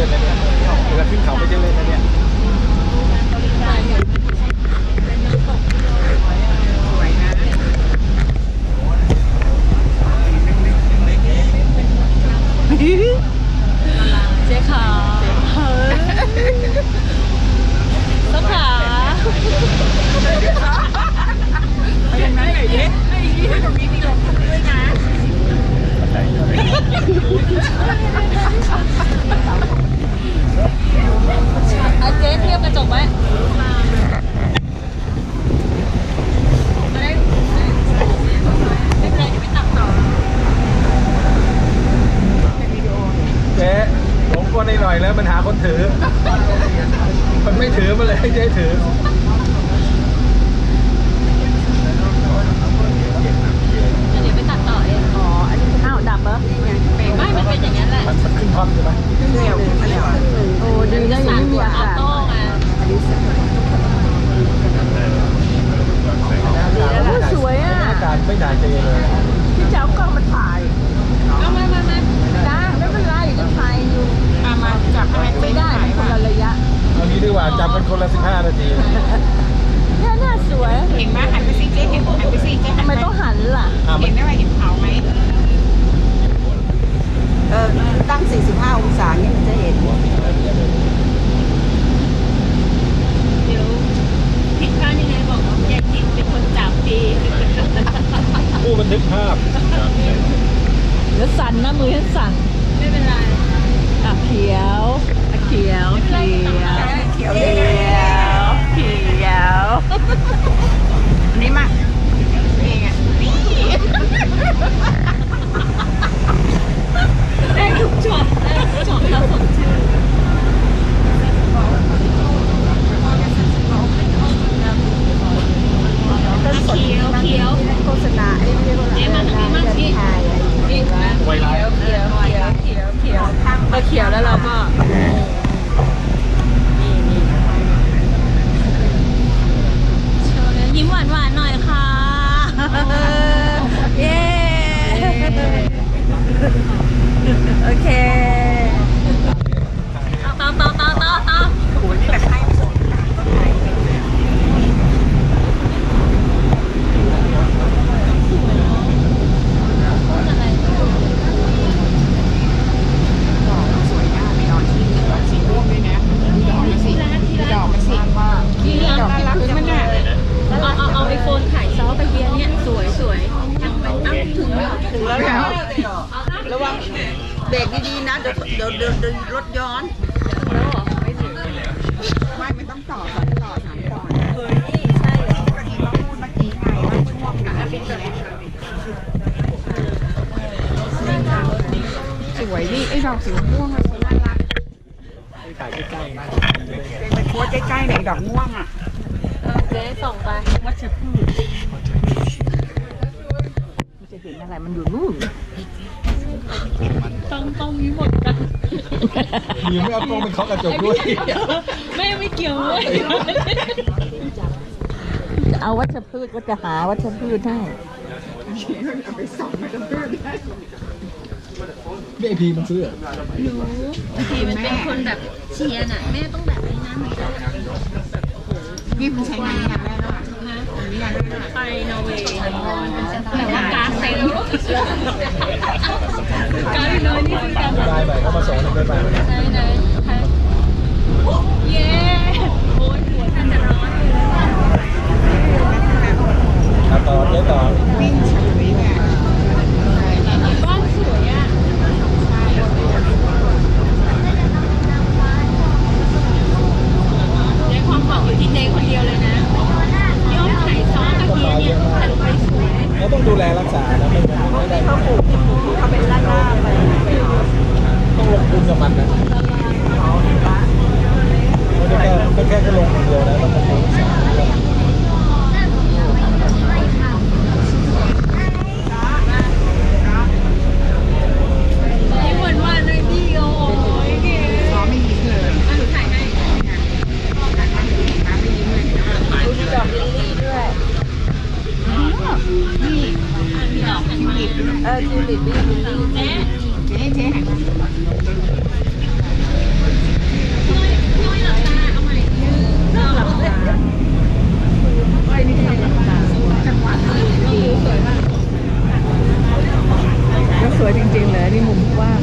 ล่นนะเนี่ยเวลาขึ้นเขาไม่ใช่เล่นนะเนี่ย เจ๊ขาเฮ้ยสขา ไปอย่างนั้นไหนดิไอ้ยี่ตรงนี้มีลงด้วยนะ อะเจ๊เทียบกระจกไว้ไม่ได้ไม่เป็นไรเดี๋ยวไปตัดต่อ เจ๊ผมก็ในหน่อยแล้ว มันหาคนถือ มันไม่ถือมันเลยให้เจ๊ถือ เดี๋ยวไปตัดต่อเอง อ๋อ อันนี้อ้าวดับเหรอ ไม่มันเป็นอย่างนั้นแหละ มันมันขึ้นท่อนใช่ไหม เร็วเร็วโอ้ดีนะยังไม่มีอา ออกาศ โต้ไง สวยอะ อาการไม่ด่าเจเลย ที่เจ้ากล้องมาถ่าย เอามามามา จ้าไม่เป็นไรก็ถ่ายอยู่อามาจับอะไรไม่ได้มันคนละระยะ เอางี้ดีกว่าจับกันคนละ15 นาที เนี่ยน่าสวย เห็นไหมหันไปซิเจ๊เห็นหันไปซิเจ๊หั ทำ น ไม ไป ต้องหันล่ะ อะมั เห็ น นได้ว่าเห็นเขาไหม เออ ตั้ง 45 องศาเนี่ยมันจะเห็น เดี๋ยวผิดพลาดยังไงบอกว่าแยกจิตเป็นคนจับดี ผู้บันทึกภาพ เดี๋ยวสั่นนะ มือฉันสั่นไม่เป็นไรอะเขียวอะเขียวเขียวเขียวเขียวเขียวอันนี้มาเองอะนี่ได้ทุกช็อตได้ทุกช็อตแล้วสมชื่อเขียวเขียวโฆษณาไอ้เรียกว่าอะไรเจ๊มาทางนี้มั่งพี่ถ่ายอะไรนี่นะ ไวไลท์เขียวเขียวเขียวเขียวพอเขียวแล้วเราก็นี่นี่ โชว์เลยยิ้มหวานหวานๆหน่อยค่ะ เย้โอเค ต่อต่อต่อต่อต่อ โอ้ยนี่แบบให้ไม่สน สวยงามมีนอนที่สีม่วงด้วยนะดอกมันสีดอกมันสี ที่รัก ดอกน่ารักมันน่ะ เอาเอาเอาไอโฟนถ่ายซอไปเบียร์เนี่ยสวยสวยยังไม่อ้าวถึงแล้ว ถึงแล้วเหรอระวัง เบรกดีๆนะเดี๋ยวเดี๋ยวเดี๋ยวเดี๋ยวรถย้อน ไม่ไม่ต้องต่อสองต่อสามต่อเฮ้ยใช่ก็ที่เราพูดเมื่อกี้ไงว่าช่วงนั้นสวยนี่ไอ้ดอกสีม่วงอะสวยน่ารักถ่ายใกล้ๆนะไปโพสใกล้ๆในดอกม่วงอะเจ๊ส่งไปวัชพืชมันจะเห็นอะไรมันอยู่นู่น ต้องต้องมีหมดกันยืมไม่เอากล้องเป็นเคาะกระจกด้วยไม่ไม่เกี่ยวเลยจะเอาวัชพืชก็จะหาวัชพืชให้ไม่ไอพีมันซื้อเหรอบางทีมันเป็นคนแบบเชียร์น่ะแม่ต้องแบบนี้นะเหมือนกันนี่มันใช้งานงานแรกแล้วอะนะนี่งานแรกแล้วอะ ไปนอร์เวย์แต่ว่าการ์ดเต็มการ์ดน้อยนี่คือการได้ไปเขามาสอนให้ได้ไปไหนไหนใครเย้โอ้ยหัวท่านจะร้อนเลยอะต่อเจ๊ต่อวิ่งฉลุยเนี่ย บ้านสวยอะในความหวังอยู่ที่เจ๊คนเดียวเลยนะยอดไข่ซอสตะเกียเนี่ยแต่ไปสวย เราต้องดูแลรักษานะไม่งั้นไม่ได้ เขาปลูกที่ปลูกเขาเป็นล่าล่าๆไป ต้องลงทุนกับมันนะไม่ได้แค่ไม่แค่แค่ลงอย่างเดียวนะต้องลงทุนรักษาด้วย ยิ้มหวานหวานๆเลยพี่โอ้ยเก๋ ล้อไม่ยิ้มเลย อะหนูถ่ายให้ น้ำไม่ยิ้มเลย ดูมีดอกลิลลี่ด้วย นี่ อะมีดอกหันมา เจ๊เจ๊เจ๊หันมาก็สวยจริงๆเลยนี่มุมกว้าง